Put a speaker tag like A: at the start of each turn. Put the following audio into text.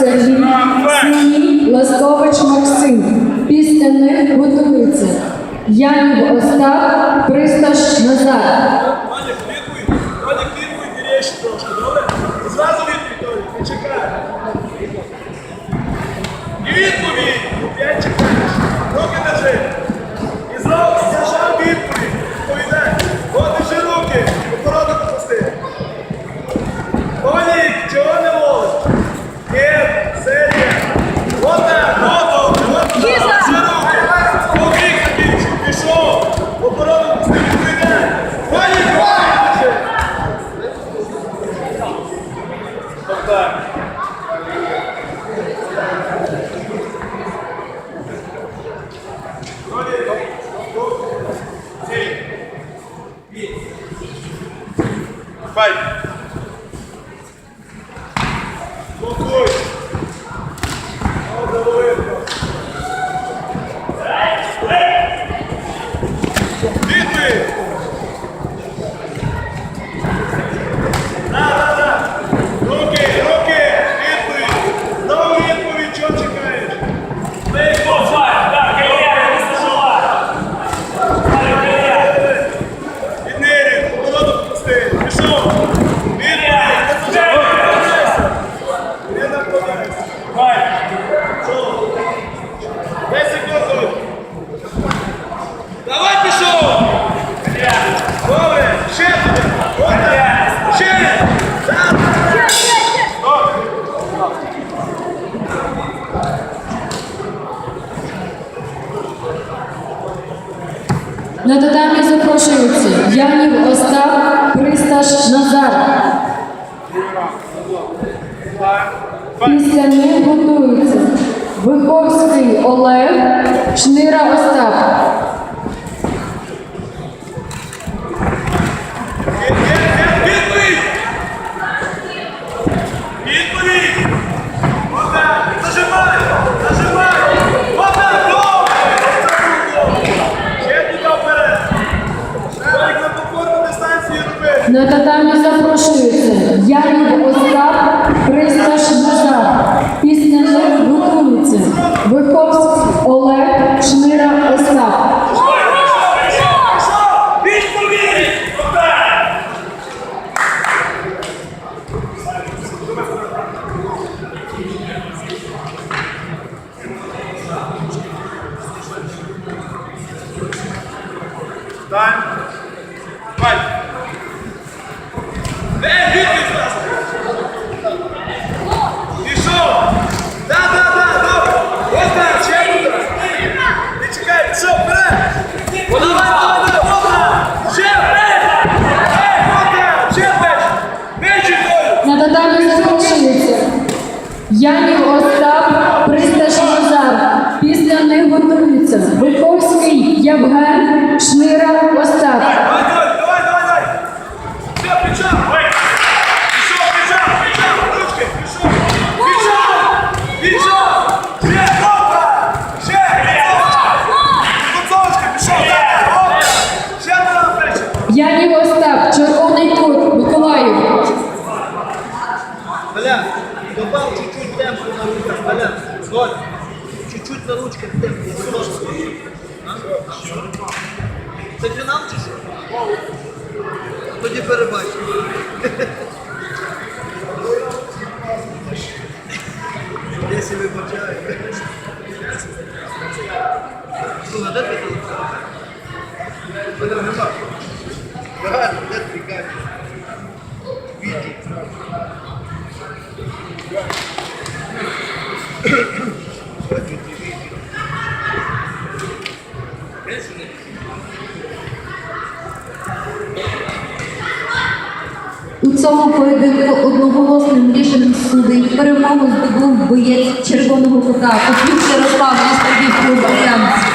A: Сергій, Синій, Ласкович Максим. Після них готується Янів Остап, Присташ Назар.
B: vai. Давай пішов. Добре. Ще. Ще.
A: На татамі запрошуються Янів Остап, Присташ Назар. Після них готуються Виховський
B: На
A: татамі запрошуються Янів Остап, Присташ Назар. Після них готуються Виховський Олег, Шнира Остап.
B: Відповідь!
A: На татамі запрошуються Янів Остап, Присташ Назар. Після них готуються Виховський Євген, Шнира Остап. Янів Остап, Червоний кут, Миколаїв.
C: Колян, добав чуть-чуть темпу на руках. Колян, згодь. Чуть-чуть на ручках темпу. Просто. Це фінал чи що? Тоді перебачимо. Якщо вибачаю. Слухай, де ти телефон? Мене де твій
D: У цьому поєдинку одноголосним рішенням судей перемогу здобув боєць червоного кута Попів Ярослав клуб Альянс.